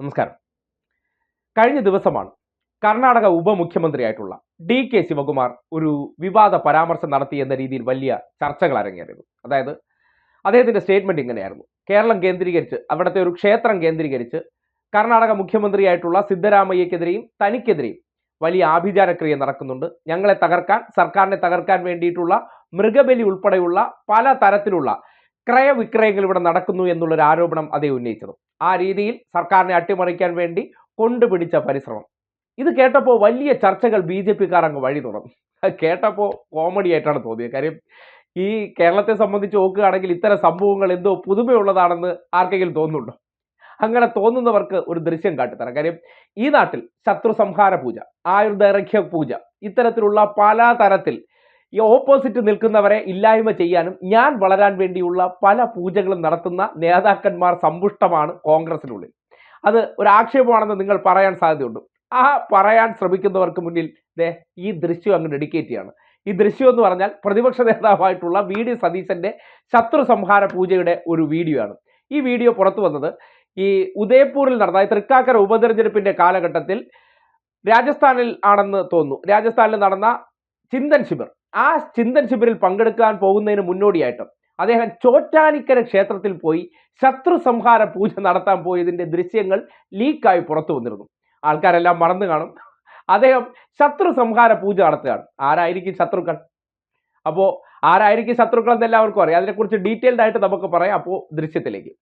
നമസ്കാരം. കഴിഞ്ഞ ദിവസമാണ് കർണാടക ഉപമുഖ്യമന്ത്രിയായിട്ടുള്ള ഡി കെ ശിവകുമാർ ഒരു വിവാദ പരാമർശം നടത്തി എന്ന രീതിയിൽ വലിയ ചർച്ചകൾ അരങ്ങേറിയത്. അതായത് അദ്ദേഹത്തിന്റെ സ്റ്റേറ്റ്മെന്റ് ഇങ്ങനെയായിരുന്നു. കേരളം കേന്ദ്രീകരിച്ച് അവിടുത്തെ ഒരു ക്ഷേത്രം കേന്ദ്രീകരിച്ച് കർണാടക മുഖ്യമന്ത്രിയായിട്ടുള്ള സിദ്ധരാമയ്യക്കെതിരെയും തനിക്കെതിരെയും വലിയ ആഭിചാരക്രിയ നടക്കുന്നുണ്ട്. ഞങ്ങളെ തകർക്കാൻ സർക്കാരിനെ തകർക്കാൻ വേണ്ടിയിട്ടുള്ള മൃഗബലി ഉൾപ്പെടെയുള്ള പല തരത്തിലുള്ള ക്രയവിക്രയങ്ങൾ ഇവിടെ നടക്കുന്നു എന്നുള്ളൊരു ആരോപണം അതേ ഉന്നയിച്ചത്. ആ രീതിയിൽ സർക്കാരിനെ അട്ടിമറിക്കാൻ വേണ്ടി കൊണ്ടുപിടിച്ച പരിശ്രമം. ഇത് കേട്ടപ്പോൾ വലിയ ചർച്ചകൾ ബി ജെ പിക്കാർ അങ്ങ് വഴി തുറന്നു. കേട്ടപ്പോൾ കോമഡി ആയിട്ടാണ് തോന്നിയത്. കാര്യം ഈ കേരളത്തെ സംബന്ധിച്ച് നോക്കുകയാണെങ്കിൽ ഇത്തരം സംഭവങ്ങൾ എന്തോ പുതുമയുള്ളതാണെന്ന് ആർക്കെങ്കിലും തോന്നുന്നുണ്ടോ? അങ്ങനെ തോന്നുന്നവർക്ക് ഒരു ദൃശ്യം കാട്ടിത്തരാം. കാര്യം ഈ നാട്ടിൽ ശത്രു സംഹാര പൂജ ആയുർദൈർഘ്യ പൂജ ഇത്തരത്തിലുള്ള പല തരത്തിൽ ഈ ഓപ്പോസിറ്റ് നിൽക്കുന്നവരെ ഇല്ലായ്മ ചെയ്യാനും ഞാൻ വളരാൻ വേണ്ടിയുള്ള പല പൂജകളും നടത്തുന്ന നേതാക്കന്മാർ സമ്പുഷ്ടമാണ് കോൺഗ്രസിനുള്ളിൽ. അത് ഒരു ആക്ഷേപമാണെന്ന് നിങ്ങൾ പറയാൻ സാധ്യതയുണ്ട്. ആ പറയാൻ ശ്രമിക്കുന്നവർക്ക് മുന്നിൽ ദേ ഈ ദൃശ്യം അങ്ങ് ഡെഡിക്കേറ്റ് ചെയ്യാണ്. ഈ ദൃശ്യം എന്ന് പറഞ്ഞാൽ പ്രതിപക്ഷ നേതാവായിട്ടുള്ള വി ഡി സതീശന്റെ ശത്രു സംഹാര പൂജയുടെ ഒരു വീഡിയോ ആണ്. ഈ വീഡിയോ പുറത്തു വന്നത് ഈ ഉദയപൂരിൽ നടന്ന തൃക്കാക്കര ഉപതെരഞ്ഞെടുപ്പിന്റെ കാലഘട്ടത്തിൽ രാജസ്ഥാനിൽ ആണെന്ന് തോന്നുന്നു. രാജസ്ഥാനിൽ നടന്ന ചിന്തൻ ശിബിർ. ആ ചിന്തൻ ശിബിരിൽ പങ്കെടുക്കാൻ പോകുന്നതിന് മുന്നോടിയായിട്ടും അദ്ദേഹം ചോറ്റാനിക്കര ക്ഷേത്രത്തിൽ പോയി ശത്രു സംഹാര പൂജ നടത്താൻ പോയതിന്റെ ദൃശ്യങ്ങൾ ലീക്കായി പുറത്തു വന്നിരുന്നു. ആൾക്കാരെല്ലാം മറന്നു കാണും. അദ്ദേഹം ശത്രു സംഹാര പൂജ നടത്തുകയാണ്. ആരായിരിക്കും ശത്രുക്കൾ? അപ്പോൾ ആരായിരിക്കും ശത്രുക്കൾ എന്ന് എല്ലാവർക്കും അറിയാം. അതിനെക്കുറിച്ച് ഡീറ്റെയിൽഡ് ആയിട്ട് നമുക്ക് പറയാം. അപ്പോൾ ദൃശ്യത്തിലേക്ക്.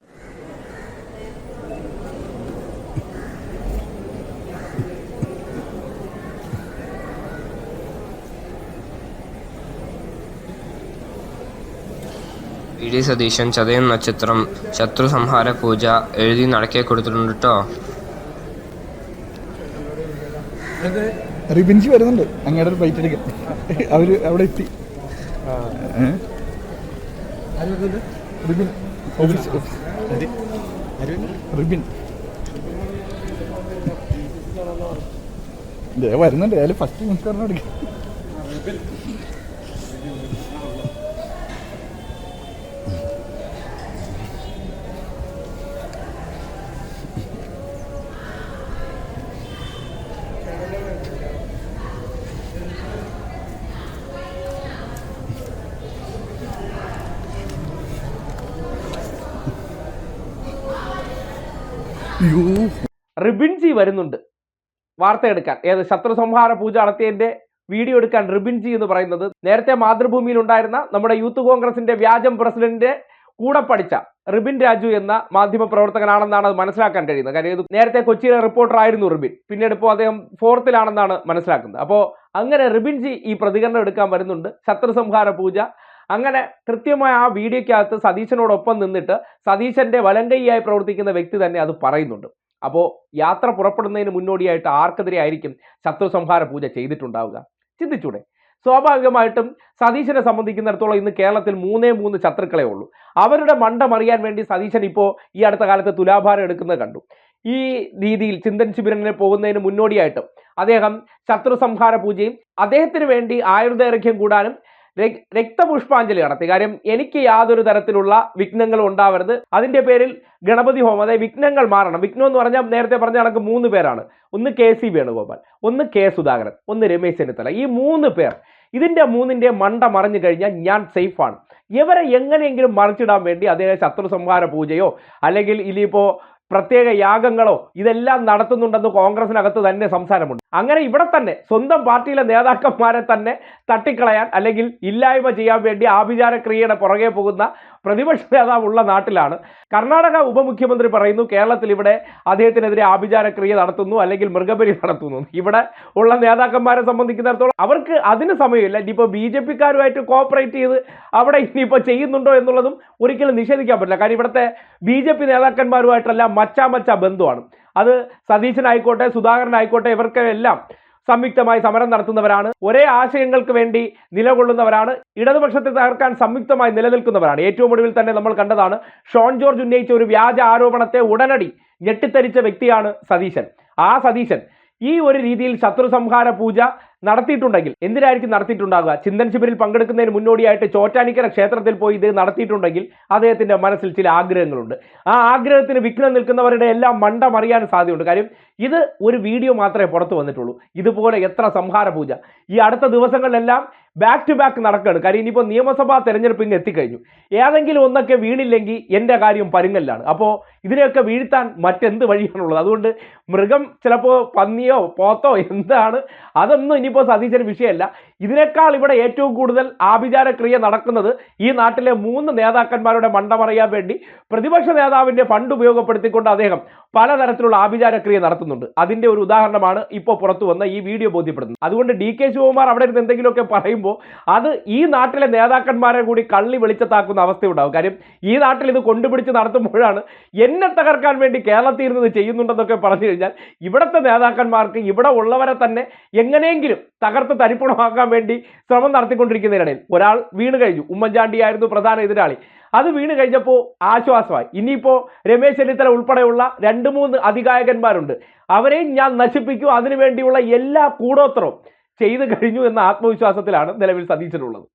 വി ഡി സതീശൻ ചതയം നക്ഷത്രം ശത്രു സംഹാര പൂജ എഴുതി നടക്കെ കൊടുത്തിട്ടുണ്ട് കേട്ടോ റിബിൻസി വരുന്നുണ്ട്. അങ്ങയുടെ ഒരു ബൈറ്റ് എടുക്കാൻ അവർ അവിടെ എത്തി? റിബിൻ. വരുന്നുണ്ട്. അയാൾ ഫസ്റ്റ് നമസ്കാരം എടുക്കാം റിബിൻജി വരുന്നുണ്ട്. വാർത്ത എടുക്കാൻ. ഏത് ശത്രു സംഹാര പൂജ നടത്തിയതിന്റെ വീഡിയോ എടുക്കാൻ റിബിൻജി എന്ന് പറയുന്നത്. നേരത്തെ മാതൃഭൂമിയിൽ ഉണ്ടായിരുന്ന നമ്മുടെ യൂത്ത് കോൺഗ്രസിന്റെ വ്യാജം പ്രസിഡന്റിന്റെ കൂടെ പഠിച്ച റിബിൻ രാജു എന്ന മാധ്യമ പ്രവർത്തകനാണെന്നാണ് അത് മനസ്സിലാക്കാൻ കഴിയുന്നത്. കാര്യം നേരത്തെ കൊച്ചിയിലെ റിപ്പോർട്ടർ ആയിരുന്നു റിബിൻ. പിന്നീട് ഇപ്പോൾ അദ്ദേഹം ഫോർത്തിലാണെന്നാണ് മനസ്സിലാക്കുന്നത്. അപ്പോൾ അങ്ങനെ റിബിൻജി ഈ പ്രതികരണം എടുക്കാൻ വരുന്നുണ്ട്. ശത്രു സംഹാര പൂജ അങ്ങനെ കൃത്യമായ ആ വീഡിയോയ്ക്കകത്ത് സതീശനോടൊപ്പം നിന്നിട്ട് സതീശന്റെ വലങ്കൈയായി പ്രവർത്തിക്കുന്ന വ്യക്തി തന്നെ അത് പറയുന്നുണ്ട്. അപ്പോൾ യാത്ര പുറപ്പെടുന്നതിന് മുന്നോടിയായിട്ട് ആർക്കെതിരെ ആയിരിക്കും ശത്രു സംഹാര പൂജ ചെയ്തിട്ടുണ്ടാവുക. ചിന്തിച്ചൂടെ? സ്വാഭാവികമായിട്ടും സതീശനെ സംബന്ധിക്കുന്നിടത്തോളം ഇന്ന് കേരളത്തിൽ മൂന്നേ മൂന്ന് ശത്രുക്കളെ ഉള്ളൂ. അവരുടെ മണ്ടം അറിയാൻ വേണ്ടി സതീശൻ ഇപ്പോൾ ഈ അടുത്ത കാലത്ത് തുലാഭാരം എടുക്കുന്നത് കണ്ടു. ഈ രീതിയിൽ ചിന്തൻ ശിബിരനെ പോകുന്നതിന് മുന്നോടിയായിട്ടും അദ്ദേഹം ശത്രു സംഹാര പൂജയും അദ്ദേഹത്തിന് വേണ്ടി ആയുർദൈർഘ്യം കൂടാനും രക്തപുഷ്പാഞ്ജലി നടത്തി. കാര്യം എനിക്ക് യാതൊരു തരത്തിലുള്ള വിഘ്നങ്ങളും ഉണ്ടാവരുത്. അതിന്റെ പേരിൽ ഗണപതി ഹോമം അതായത് വിഘ്നങ്ങൾ മാറണം. വിഘ്നം എന്ന് പറഞ്ഞാൽ നേരത്തെ പറഞ്ഞ കണക്ക് മൂന്ന് പേരാണ്. ഒന്ന് കെ സി വേണുഗോപാൽ ഒന്ന് കെ സുധാകരൻ ഒന്ന് രമേശ് ചെന്നിത്തല. ഈ മൂന്ന് പേർ ഇതിന്റെ മൂന്നിന്റെ മണ്ട മറിഞ്ഞു കഴിഞ്ഞാൽ ഞാൻ സേഫാണ്. ഇവരെ എങ്ങനെയെങ്കിലും മറിച്ചിടാൻ വേണ്ടി അദ്ദേഹം ശത്രു സംഹാര പൂജയോ അല്ലെങ്കിൽ ഇനിയിപ്പോ പ്രത്യേക യാഗങ്ങളോ ഇതെല്ലാം നടത്തുന്നുണ്ടെന്ന് കോൺഗ്രസിനകത്ത് തന്നെ സംസാരമുണ്ട്. അങ്ങനെ ഇവിടെ തന്നെ സ്വന്തം പാർട്ടിയിലെ നേതാക്കന്മാരെ തന്നെ തട്ടിക്കളയാൻ അല്ലെങ്കിൽ ഇല്ലായ്മ ചെയ്യാൻ വേണ്ടി ആഭിചാരക്രിയയുടെ പുറകെ പോകുന്ന പ്രതിപക്ഷ നേതാവുള്ള നാട്ടിലാണ്. കർണാടക ഉപമുഖ്യമന്ത്രി പറയുന്നു കേരളത്തിൽ ഇവിടെ അദ്ദേഹത്തിനെതിരെ ആഭിചാരക്രിയ നടത്തുന്നു അല്ലെങ്കിൽ മൃഗബലി നടത്തുന്നു. ഇവിടെ ഉള്ള നേതാക്കന്മാരെ സംബന്ധിക്കുന്നിടത്തോളം അവർക്ക് അതിന് സമയമില്ല. ഇനിയിപ്പോൾ ബി ജെ പിക്കാരുമായിട്ട് കോപ്പറേറ്റ് ചെയ്ത് അവിടെ ഇനിയിപ്പോൾ ചെയ്യുന്നുണ്ടോ എന്നുള്ളതും ഒരിക്കലും നിഷേധിക്കാൻ പറ്റില്ല. കാരണം ഇവിടുത്തെ ബി ജെ പി നേതാക്കന്മാരുമായിട്ടെല്ലാം മച്ചാ മച്ചാ ബന്ധുവാണ്. അത് സതീശനായിക്കോട്ടെ സുധാകരനായിക്കോട്ടെ ഇവർക്കെല്ലാം സംയുക്തമായി സമരം നടത്തുന്നവരാണ്. ഒരേ ആശയങ്ങൾക്ക് വേണ്ടി നിലകൊള്ളുന്നവരാണ്. ഇടതുപക്ഷത്തെ തകർക്കാൻ സംയുക്തമായി നിലനിൽക്കുന്നവരാണ്. ഏറ്റവും ഒടുവിൽ തന്നെ നമ്മൾ കണ്ടതാണ് ഷോൺ ജോർജ് ഉന്നയിച്ച ഒരു വ്യാജ ആരോപണത്തെ ഉടനടി ഞെട്ടിത്തരിച്ച വ്യക്തിയാണ് സതീശൻ. ആ സതീശൻ ഈ ഒരു രീതിയിൽ ശത്രു സംഹാര പൂജ നടത്തിയിട്ടുണ്ടെങ്കിൽ എന്തിനായിരിക്കും നടത്തിയിട്ടുണ്ടാകുക ചിന്തൻ ശിബിരിൽ പങ്കെടുക്കുന്നതിന് മുന്നോടിയായിട്ട് ചോറ്റാനിക്കര ക്ഷേത്രത്തിൽ പോയി ഇത് നടത്തിയിട്ടുണ്ടെങ്കിൽ അദ്ദേഹത്തിന്റെ മനസ്സിൽ ചില ആഗ്രഹങ്ങളുണ്ട്. ആ ആഗ്രഹത്തിന് വിഘ്നം നിൽക്കുന്നവരുടെ എല്ലാം മണ്ടമറിയാൻ സാധ്യതയുണ്ട്. കാര്യം ഇത് ഒരു വീഡിയോ മാത്രമേ പുറത്തു വന്നിട്ടുള്ളൂ. ഇതുപോലെ എത്ര സംഹാര പൂജ. ഈ അടുത്ത ദിവസങ്ങളിലെല്ലാം ബാക്ക് ടു ബാക്ക് നടക്കുകയാണ് കാര്യം ഇനിയിപ്പോൾ നിയമസഭാ തെരഞ്ഞെടുപ്പ് ഇങ്ങ് എത്തിക്കഴിഞ്ഞു. ഏതെങ്കിലും ഒന്നൊക്കെ വീണില്ലെങ്കിൽ എന്റെ കാര്യം പരുങ്ങല്ലാണ്. അപ്പോൾ ഇതിനെയൊക്കെ വീഴ്ത്താൻ മറ്റെന്ത് വഴിയാണുള്ളത്? അതുകൊണ്ട് മൃഗം ചിലപ്പോൾ പന്നിയോ പോത്തോ എന്താണ്? അതൊന്നും ഇനിയിപ്പോൾ സതീശന് വിഷയമല്ല. ഇതിനേക്കാൾ ഇവിടെ ഏറ്റവും കൂടുതൽ ആഭിചാര ക്രിയ നടക്കുന്നത് ഈ നാട്ടിലെ മൂന്ന് നേതാക്കന്മാരുടെ മണ്ടമറിയാൻ വേണ്ടി പ്രതിപക്ഷ നേതാവിന്റെ ഫണ്ട് ഉപയോഗപ്പെടുത്തിക്കൊണ്ട് അദ്ദേഹം പലതരത്തിലുള്ള ആഭിചാര ക്രിയ നടത്തുന്നുണ്ട്. അതിന്റെ ഒരു ഉദാഹരണമാണ് ഇപ്പോൾ പുറത്തു വന്ന ഈ വീഡിയോ ബോധ്യപ്പെടുന്നത്. അതുകൊണ്ട് ഡി കെ ശിവകുമാർ അവിടെ ഇരുന്ന് എന്തെങ്കിലുമൊക്കെ പറയുമ്പോൾ അത് ഈ നാട്ടിലെ നേതാക്കന്മാരെ കൂടി കള്ളി വെളിച്ചത്താക്കുന്ന അവസ്ഥയുണ്ടാവും കാര്യം ഈ നാട്ടിൽ ഇത് കൊണ്ടുപിടിച്ച് നടത്തുമ്പോഴാണ് എന്നെ തകർക്കാൻ വേണ്ടി കേരളത്തിൽ ഇരുന്ന് ചെയ്യുന്നുണ്ടെന്നൊക്കെ പറഞ്ഞു കഴിഞ്ഞാൽ ഇവിടുത്തെ നേതാക്കന്മാർക്ക് ഇവിടെ ഉള്ളവരെ തന്നെ എങ്ങനെയെങ്കിലും തകർത്ത് തരിപ്പണമാക്കാൻ വേണ്ടി ശ്രമം നടത്തിക്കൊണ്ടിരിക്കുന്നതിനിടയിൽ ഒരാൾ വീണ് കഴിഞ്ഞു. ഉമ്മൻചാണ്ടിയായിരുന്നു പ്രധാന എതിരാളി. അത് വീണ് കഴിഞ്ഞപ്പോൾ ആശ്വാസമായി. ഇനിയിപ്പോൾ രമേശ് ചെന്നിത്തല ഉൾപ്പെടെയുള്ള രണ്ട് മൂന്ന് അധികായകന്മാരുണ്ട്. അവരെയും ഞാൻ നശിപ്പിക്കും. അതിനുവേണ്ടിയുള്ള എല്ലാ കൂടോത്രവും ചെയ്തു കഴിഞ്ഞു എന്ന ആത്മവിശ്വാസത്തിലാണ് നിലവിൽ സതീശനുള്ളത്